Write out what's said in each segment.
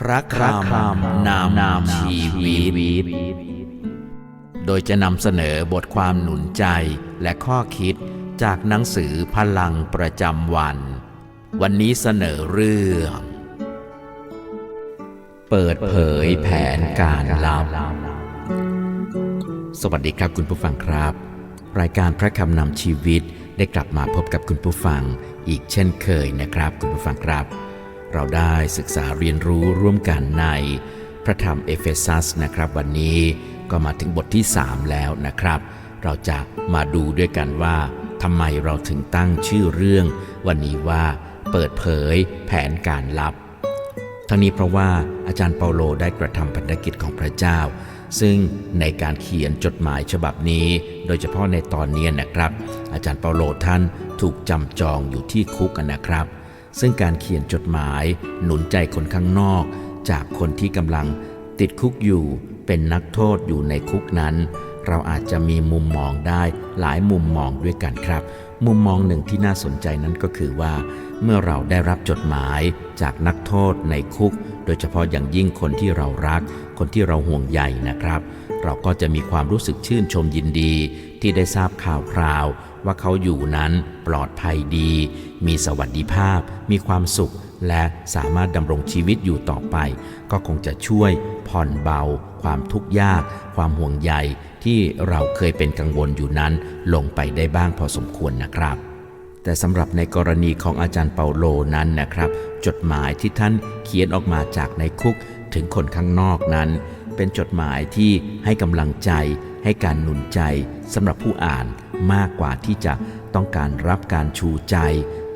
พระคำนำนำชีวิต โดยจะนำเสนอบทความหนุนใจและข้อคิดจากหนังสือพลังประจำวัน วันนี้เสนอเรื่อง เปิดเผยแผนการลับ สวัสดีครับคุณผู้ฟังครับ รายการพระคำนำชีวิตได้กลับมาพบกับคุณผู้ฟังอีกเช่นเคยนะครับ คุณผู้ฟังครับ เราได้ศึกษาเรียนรู้ร่วมกันในพระธรรมเอเฟซัสนะครับ วันนี้ก็มาถึงบทที่ 3 แล้วนะครับ เราจะมาดูด้วยกันว่าทำไมเราถึงตั้งชื่อเรื่อง วันนี้ว่าเปิดเผยแผนการลับ ทั้งนี้เพราะว่าอาจารย์เปาโลได้กระทำพันธกิจของพระเจ้า ซึ่งในการเขียนจดหมายฉบับนี้ โดยเฉพาะในตอนนี้นะครับ อาจารย์เปาโลท่านถูกจำจองอยู่ที่คุกนะครับ ซึ่งการเขียนจดหมาย หนุนใจคนข้างนอก จากคนที่กำลังติดคุกอยู่ เป็นนักโทษอยู่ในคุกนั้น เราอาจจะมีมุมมองได้หลายมุมมองด้วยกันครับ มุมมองหนึ่งที่น่าสนใจนั้นก็คือว่า เมื่อเราได้รับจดหมายจากนักโทษในคุก โดยเฉพาะอย่างยิ่งคนที่เรารัก คนที่เราห่วงใยนะครับ เราก็จะมีความรู้สึกชื่นชมยินดีที่ได้ทราบข่าวคราว ว่าเขาอยู่นั้นปลอดภัยดี มีสวัสดิภาพ มีความสุข และสามารถดำรงชีวิตอยู่ต่อไป ก็คงจะช่วยผ่อนเบา ความทุกข์ยาก ความห่วงใยที่เราเคยเป็นกังวลอยู่นั้น ลงไปได้บ้างพอสมควรนะครับ แต่สำหรับในกรณีของอาจารย์เปาโลนั้นนะครับ จดหมายที่ท่านเขียนออกมาจากในคุกถึงคนข้างนอกนั้น เป็นจดหมายที่ให้กำลังใจให้การหนุนใจสำหรับผู้อ่าน มากกว่าที่จะต้องการรับการชูใจ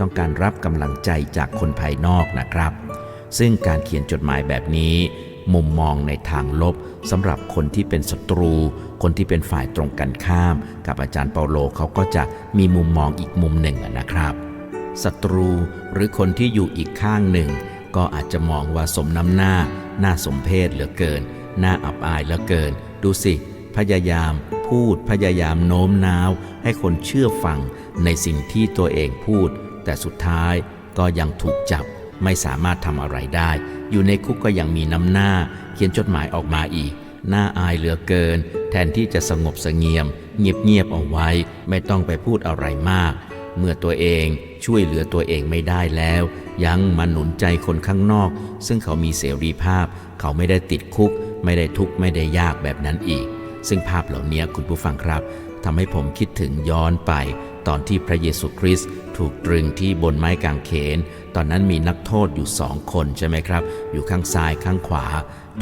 ต้องการรับกำลังใจจากคนภายนอกนะครับ ซึ่งการเขียนจดหมายแบบนี้ มุมมองในทางลบสำหรับคนที่เป็นศัตรู คนที่เป็นฝ่ายตรงกันข้าม กับอาจารย์เปาโลเขาก็จะมีมุมมองอีกมุมหนึ่งนะครับศัตรูหรือคนที่อยู่อีกข้างหนึ่ง ก็อาจจะมองว่าสมน้ำหน้า หน่าสมเพชเหลือเกิน หน่าอับอายเหลือเกิน ดูสิ พยายามพูดพยายามโน้มน้าว ให้คนเชื่อฟังในสิ่งที่ตัวเองพูด แต่สุดท้ายก็ยังถูกจับไม่สามารถทำอะไรได้ อยู่ในคุกก็ยังมีน้ำหน้า เขียนจดหมายออกมาอีกน่าอายเหลือเกิน แทนที่จะสงบเสงี่ยม เงียบๆเอาไว้ ไม่ต้องไปพูดอะไรมาก เมื่อตัวเองช่วยเหลือตัวเองไม่ได้แล้ว ยังมาหนุนใจคนข้างนอก ซึ่งเขามีเสรีภาพ เขาไม่ได้ติดคุก ไม่ได้ทุกข์ไม่ได้ยากแบบนั้นอีก ซึ่งภาพเหล่านี้คุณผู้ฟังครับทำให้ผมคิดถึงย้อนไป ตอนที่พระเยซูคริสต์ถูกตรึงที่บนไม้กางเขน ตอนนั้นมีนักโทษอยู่สองคนใช่ไหมครับ อยู่ข้างซ้ายข้างขวา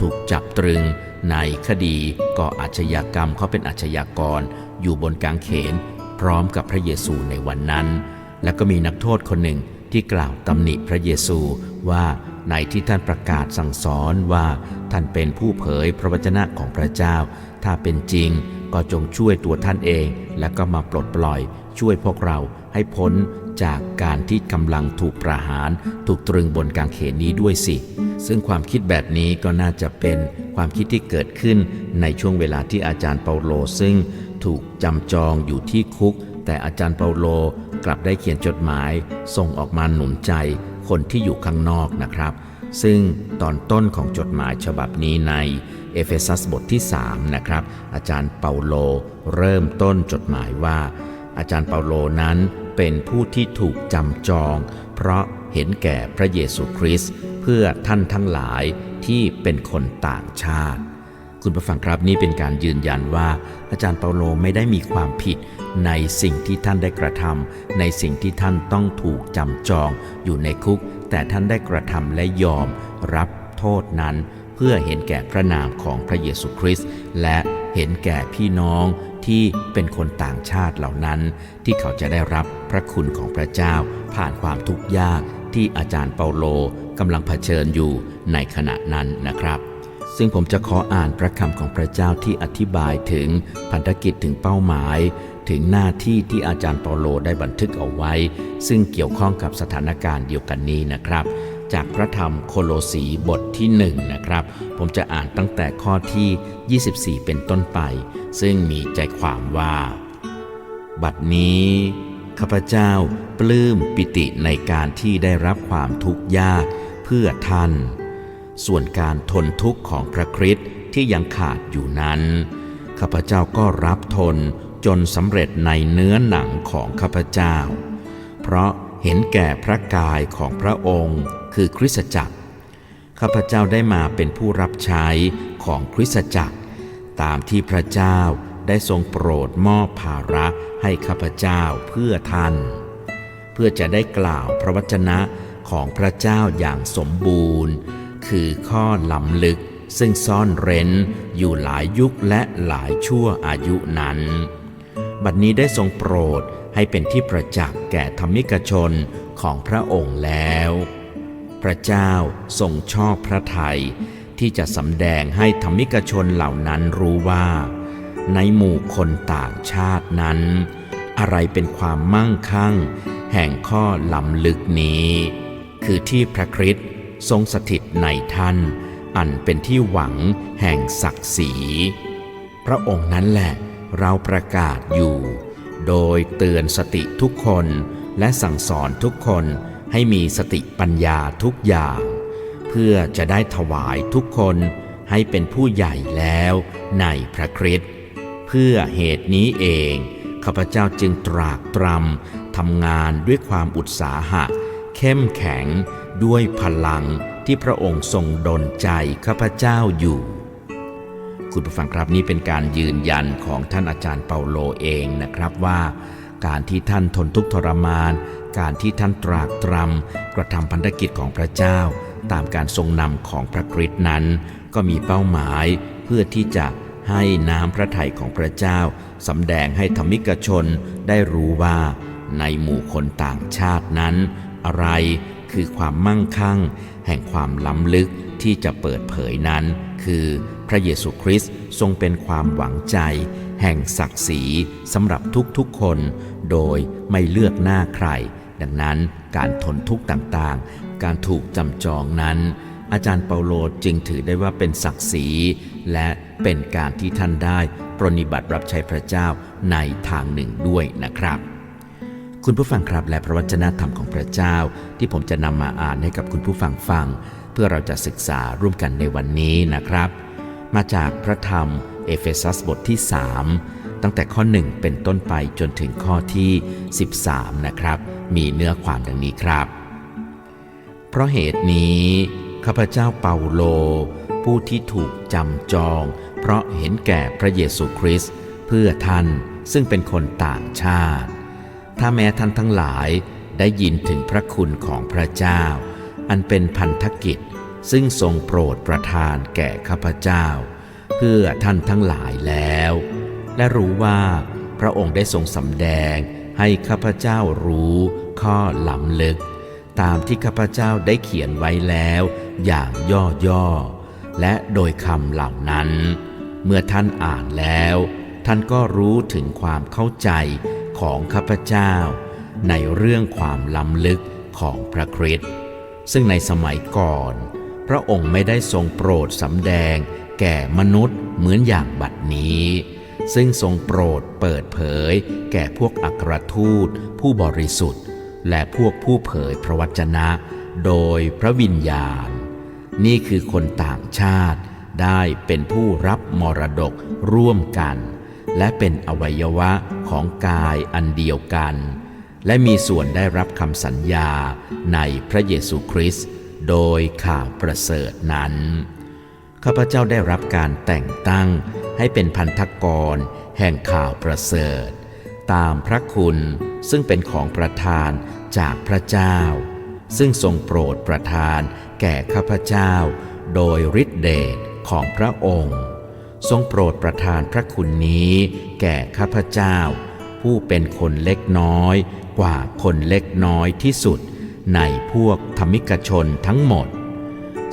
ถูกจับตรึงในคดีก่ออาชญากรรมเขาเป็นอาชญากร อยู่บนกางเขน พร้อมกับพระเยซูในวันนั้น และก็มีนักโทษคนหนึ่งที่กล่าวตำหนิพระเยซูว่า ในที่ท่านประกาศสั่งสอนว่าท่านเป็นผู้เผยพระวจนะของพระเจ้า ถ้าเป็นจริงก็จงช่วยตัวท่านเอง และก็มาปลดปล่อย ช่วยพวกเราให้พ้นจากการที่กำลังถูกประหาร ถูกตรึงบนกางเขนนี้ด้วยสิ ซึ่งความคิดแบบนี้ก็น่าจะเป็นความคิดที่เกิดขึ้นในช่วงเวลาที่อาจารย์เปาโล ซึ่งถูกจำจองอยู่ที่คุก แต่อาจารย์เปาโลกลับได้เขียนจดหมาย ส่งออกมาหนุนใจ คนที่อยู่ข้างนอกนะครับ ซึ่งตอนต้นของจดหมายฉบับนี้ในเอเฟซัสบทที่ 3 นะครับ อาจารย์เปาโลเริ่มต้นจดหมายว่า อาจารย์เปาโลนั้นเป็นผู้ที่ถูกจำจอง เพราะเห็นแก่พระเยซูคริสต์เพื่อท่านทั้งหลายที่เป็นคนต่างชาติ คุณผู้ฟังครับนี่เป็นการยืนยันว่า อาจารย์เปาโลไม่ได้มีความผิดในสิ่งที่ท่านได้กระทำในสิ่งที่ท่านต้องถูกจำจองอยู่ในคุก แต่ท่านได้กระทำและยอมรับโทษนั้น เพื่อเห็นแก่พระนามของพระเยซูคริสต์และเห็นแก่พี่น้องที่เป็นคนต่างชาติเหล่านั้น ที่เขาจะได้รับพระคุณของพระเจ้า ผ่านความทุกข์ยากที่อาจารย์เปาโลกำลังเผชิญอยู่ในขณะนั้นนะครับ ซึ่งผมจะขออ่านพระคำของพระเจ้าที่อธิบายถึงพันธกิจถึงเป้าหมาย ถึงหน้าที่ที่อาจารย์เปาโลได้บันทึกเอาไว้ ซึ่งเกี่ยวข้องกับสถานการณ์เดียวกันนี้นะครับ จากพระธรรมโคโลสีบทที่1นะครับ ผมจะอ่านตั้งแต่ข้อที่ 24 เป็นต้นไป ซึ่งมีใจความว่า บัดนี้ข้าพเจ้าปลื้มปิติในการที่ได้รับความทุกข์ยากเพื่อท่าน ส่วนการทนทุกข์ของพระคริสต์ที่ยังขาดอยู่นั้น ข้าพเจ้าก็รับทนจนสำเร็จในเนื้อหนังของข้าพเจ้า เพราะเห็นแก่พระกายของพระองค์ คือคริสตจักร ข้าพเจ้าได้มาเป็นผู้รับใช้ของคริสตจักร ตามที่พระเจ้าได้ทรงโปรดมอบภาระให้ข้าพเจ้าเพื่อท่าน เพื่อจะได้กล่าวพระวจนะของพระเจ้าอย่างสมบูรณ์ คือข้อล้ำลึกซึ่งซ่อนเร้นอยู่หลายยุคและหลายชั่วอายุนั้น บัดนี้ได้ทรงโปรดให้เป็นที่ประจักษ์แก่ธรรมิกชนของพระองค์แล้ว พระเจ้าทรงชอบพระทัยที่จะสำแดงให้ธรรมิกชนเหล่านั้นรู้ว่า ในหมู่คนต่างชาตินั้น อะไรเป็นความมั่งคั่ง แห่งข้อล้ำลึกนี้ คือที่พระคริสต์ ทรงสถิตในท่าน อันเป็นที่หวังแห่งศักดิ์ศรีพระองค์นั้นแหละเราประกาศอยู่ โดยเตือนสติทุกคนและสั่งสอนทุกคนให้มีสติปัญญาทุกอย่าง เพื่อจะได้ถวายทุกคนให้เป็นผู้ใหญ่แล้วในพระคริสต์เพื่อเหตุนี้เองข้าพเจ้าจึงตรากตรำทำงานด้วยความอุตสาหะ เข้มแข็ง ด้วยพลังที่พระองค์ทรงดลใจข้าพเจ้าอยู่ คุณผู้ฟังครับนี่เป็นการยืนยันของท่านอาจารย์เปาโลเองนะครับว่า การที่ท่านทนทุกข์ทรมาน การที่ท่านตรากตรำกระทำพันธกิจของพระเจ้า ตามการทรงนำของพระคริสต์นั้น ก็มีเป้าหมายเพื่อที่จะให้น้ำพระทัยของพระเจ้าสำแดงให้ธรรมิกชนได้รู้ว่า ในหมู่คนต่างชาตินั้น อะไร คือความมั่งคั่ง แห่งความล้ำลึกที่จะเปิดเผยนั้น คือพระเยซูคริสต์ทรงเป็นความหวังใจ แห่งศักดิ์ศรีสำหรับทุกๆคน โดยไม่เลือกหน้าใคร ดังนั้นการทนทุกข์ต่างๆ การถูกจำจองนั้น อาจารย์เปาโลจึงถือได้ว่าเป็นศักดิ์ศรีและเป็นการที่ท่านได้ปรนนิบัติรับใช้พระเจ้าในทางหนึ่งด้วยนะครับ คุณผู้ฟังครับและพระวจนะธรรมของพระเจ้า ที่ผมจะนำมาอ่านให้กับคุณผู้ฟังฟัง เพื่อเราจะศึกษาร่วมกันในวันนี้นะครับ มาจากพระธรรมเอเฟซัสบทที่ 3 ตั้งแต่ข้อ 1 เป็นต้นไปจนถึงข้อที่ 13 นะครับ มีเนื้อความดังนี้ครับ เพราะเหตุนี้ข้าพเจ้าเปาโล ผู้ที่ถูกจำจอง เพราะเห็นแก่พระเยซูคริสต์เพื่อท่านซึ่งเป็นคนต่างชาติ ถ้าแม้ท่านทั้งหลายได้ยินถึงพระคุณของพระเจ้า อันเป็นพันธกิจ ซึ่งทรงโปรดประทานแก่ข้าพเจ้า เพื่อท่านทั้งหลายแล้ว และรู้ว่าพระองค์ได้ทรงสำแดงให้ข้าพเจ้ารู้ข้อล้ำลึก ตามที่ข้าพเจ้าได้เขียนไว้แล้วอย่างย่อๆ และโดยคำเหล่านั้น เมื่อท่านอ่านแล้ว ท่านก็รู้ถึงความเข้าใจ ของข้าพเจ้า ในเรื่องความล้ำลึกของพระคริสต์ซึ่งในสมัยก่อน พระองค์ไม่ได้ทรงโปรดสำแดง แก่มนุษย์เหมือนอย่างบัดนี้ ซึ่งทรงโปรดเปิดเผย แก่พวกอัครทูต ผู้บริสุทธิ์ และพวกผู้เผยพระวจนะ โดยพระวิญญาณ นี่คือคนต่างชาติได้เป็นผู้รับมรดกร่วมกัน และเป็นอวัยวะของกายอันเดียวกัน และมีส่วนได้รับคำสัญญาในพระเยซูคริสต์โดยข่าวประเสริฐนั้น ข้าพเจ้าได้รับการแต่งตั้งให้เป็นพันธกรแห่งข่าวประเสริฐ ตามพระคุณซึ่งเป็นของประทานจากพระเจ้า ซึ่งทรงโปรดประทานแก่ข้าพเจ้า โดยฤทธิเดชของพระองค์ ทรงโปรดประทานพระคุณนี้ แก่ข้าพเจ้า ผู้เป็นคนเล็กน้อย กว่าคนเล็กน้อยที่สุด ในพวกธรรมิกชนทั้งหมด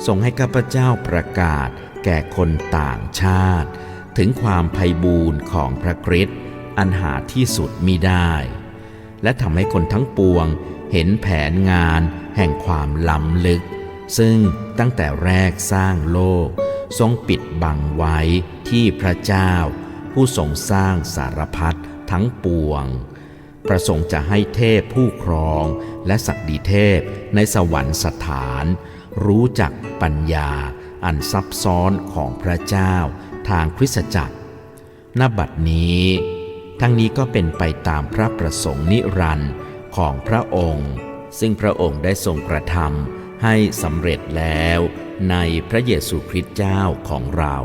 ทรงให้ข้าพเจ้าประกาศ แก่คนต่างชาติ ถึงความไพบูรณ์ของพระคริสต์อันหาที่สุดมิได้ และทำให้คนทั้งปวงเห็นแผนงานแห่งความล้ำลึก ซึ่งตั้งแต่แรกสร้างโลก ทรงปิดบังไว้ที่พระเจ้า ผู้ทรงสร้างสารพัดทั้งปวง ประสงค์จะให้เทพผู้ครองและศักดิเทพในสวรรคสถาน รู้จักปัญญาอันซับซ้อนของพระเจ้าทางคริสตจักรณบัดนี้ ทั้งนี้ก็เป็นไปตามพระประสงค์นิรันดร์ของพระองค์ ซึ่งพระองค์ได้ทรงกระทำ ให้สำเร็จแล้วในพระเยซูคริสต์เจ้าของเรา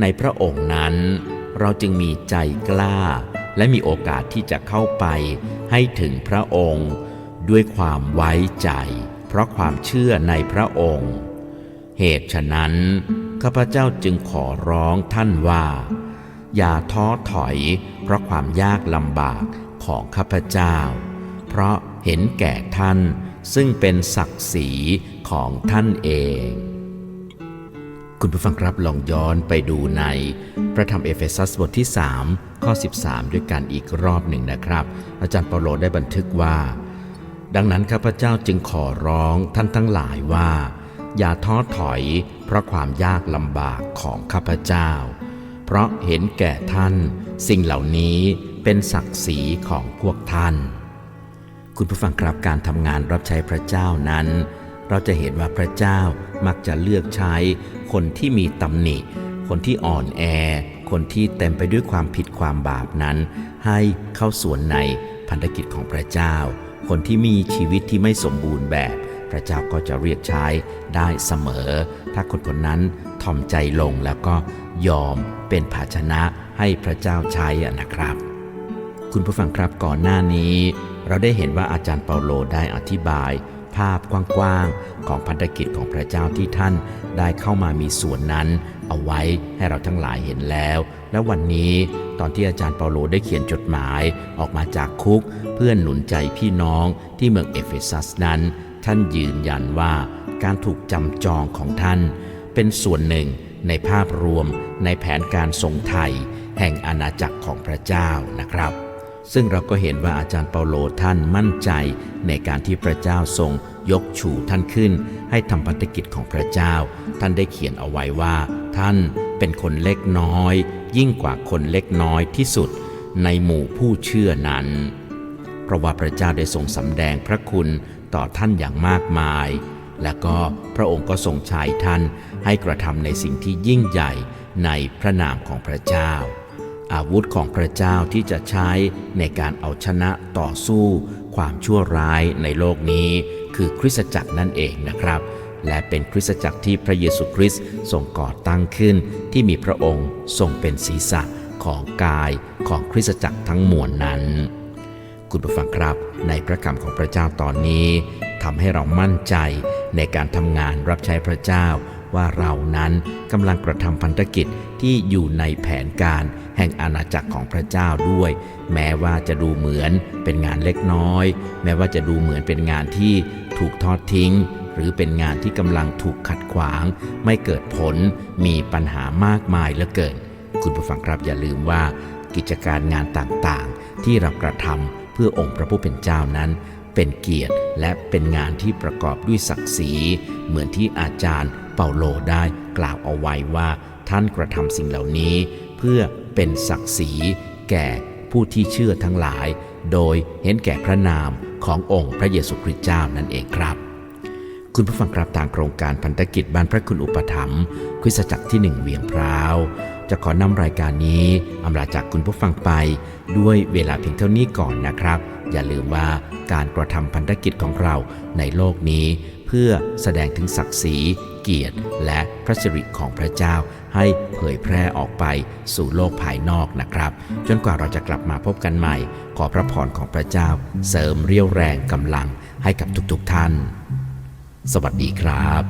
ในพระองค์นั้น เราจึงมีใจกล้า และมีโอกาสที่จะเข้าไปให้ถึงพระองค์ ด้วยความไว้ใจ เพราะความเชื่อในพระองค์ เหตุฉะนั้นข้าพเจ้าจึงขอร้องท่านว่า อย่าท้อถอย เพราะความยากลำบากของข้าพเจ้า เพราะเห็นแก่ท่าน ซึ่งเป็นศักดิ์ศรีของท่านเอง คุณผู้ฟังครับลองย้อนไปดูใน พระธรรมเอเฟซัสบทที่ 3 ข้อ 13 ด้วยกันอีกรอบหนึ่งนะครับ อาจารย์เปาโลได้บันทึกว่า ดังนั้นข้าพเจ้าจึงขอร้องท่านทั้งหลายว่า อย่าท้อถอย เพราะความยากลำบากของข้าพเจ้า เพราะเห็นแก่ท่าน สิ่งเหล่านี้เป็นศักดิ์ศรีของพวกท่าน คุณผู้ฟังครับการทำงานรับใช้พระเจ้านั้น เราจะเห็นว่าพระเจ้ามักจะเลือกใช้คนที่มีตำหนิ คนที่อ่อนแอ คนที่เต็มไปด้วยความผิดความบาปนั้น ให้เข้าส่วนในพันธกิจของพระเจ้า คนที่มีชีวิตที่ไม่สมบูรณ์แบบ พระเจ้าก็จะเรียกใช้ได้เสมอ ถ้าคนคนนั้นทอมใจลงแล้วก็ยอมเป็นภาชนะให้พระเจ้าใช้นะครับ คุณผู้ฟังครับก่อนหน้านี้ เราได้เห็นว่าอาจารย์เปาโลได้อธิบาย ภาพกว้างๆของพันธกิจของพระเจ้าที่ท่านได้เข้ามามีส่วนนั้น เอาไว้ให้เราทั้งหลายเห็นแล้ว และวันนี้ตอนที่อาจารย์เปาโลได้เขียนจดหมายออกมาจากคุก เพื่อนหนุนใจพี่น้องที่เมืองเอเฟซัสนั้น ท่านยืนยันว่าการถูกจำจองของท่าน เป็นส่วนหนึ่งในภาพรวมในแผนการทรงไทย แห่งอาณาจักรของพระเจ้านะครับ ซึ่งเราก็เห็นว่าอาจารย์เปาโลท่านมั่นใจ ในการที่พระเจ้าทรงยกชูท่านขึ้น ให้ทำพันธกิจของพระเจ้า ท่านได้เขียนเอาไว้ว่า ท่านเป็นคนเล็กน้อย ยิ่งกว่าคนเล็กน้อยที่สุด ในหมู่ผู้เชื่อนั้น เพราะว่าพระเจ้าได้ทรงสำแดงพระคุณต่อท่านอย่างมากมาย และก็พระองค์ก็ทรงใช้ท่านให้กระทำในสิ่งที่ยิ่งใหญ่ในพระนามของพระเจ้า อาวุธของพระเจ้าที่จะใช้ในการเอาชนะต่อสู้ ความชั่วร้ายในโลกนี้ คือคริสตจักรนั่นเองนะครับ และเป็นคริสตจักรที่พระเยซูคริสต์ทรงก่อตั้งขึ้น ที่มีพระองค์ทรงเป็นศีรษะของกายของคริสตจักรทั้งมวลนั้น คุณผู้ฟังครับ ในพระคำของพระเจ้าตอนนี้ทำให้เรามั่นใจในการทำงานรับใช้พระเจ้าว่าเรานั้นกำลังกระทำพันธกิจที่อยู่ในแผนการ แห่งอาณาจักรของพระเจ้าด้วย แม้ว่าจะดูเหมือนเป็นงานเล็กน้อย แม้ว่าจะดูเหมือนเป็นงานที่ถูกทอดทิ้ง หรือเป็นงานที่กำลังถูกขัดขวาง ไม่เกิดผลมีปัญหามากมายเหลือเกิน คุณผู้ฟังครับอย่าลืมว่า กิจการงานต่างๆ ที่เรากระทำเพื่อองค์พระผู้เป็นเจ้านั้นเป็นเกียรติและเป็นงานที่ประกอบด้วยศักดิ์ศรี เหมือนที่อาจารย์เปาโลได้กล่าวเอาไว้ว่า ท่านกระทำสิ่งเหล่านี้ เพื่อ เป็นศักดิ์ศรีแก่ผู้ที่เชื่อทั้งหลาย โดยเห็นแก่พระนามขององค์พระเยซูคริสต์เจ้านั่นเองครับ คุณผู้ฟังครับทางโครงการพันธกิจบ้านพระคุณอุปถัมภ์คริสตจักรที่หนึ่งเวียงพร้าว จะขอนำรายการนี้อำลาจากคุณผู้ฟังไปด้วยเวลาเพียงเท่านี้ก่อนนะครับ อย่าลืมว่าการกระทำพันธกิจของเราในโลกนี้ เพื่อแสดงถึงศักดิ์ศรี เกียรติ และพระสิริของพระเจ้าให้เผยแพร่ออกไปสู่โลกภายนอกนะครับ จนกว่าเราจะกลับมาพบกันใหม่ ขอพระพรของพระเจ้า เสริมเรี่ยวแรงกำลังให้กับทุกๆท่าน สวัสดีครับ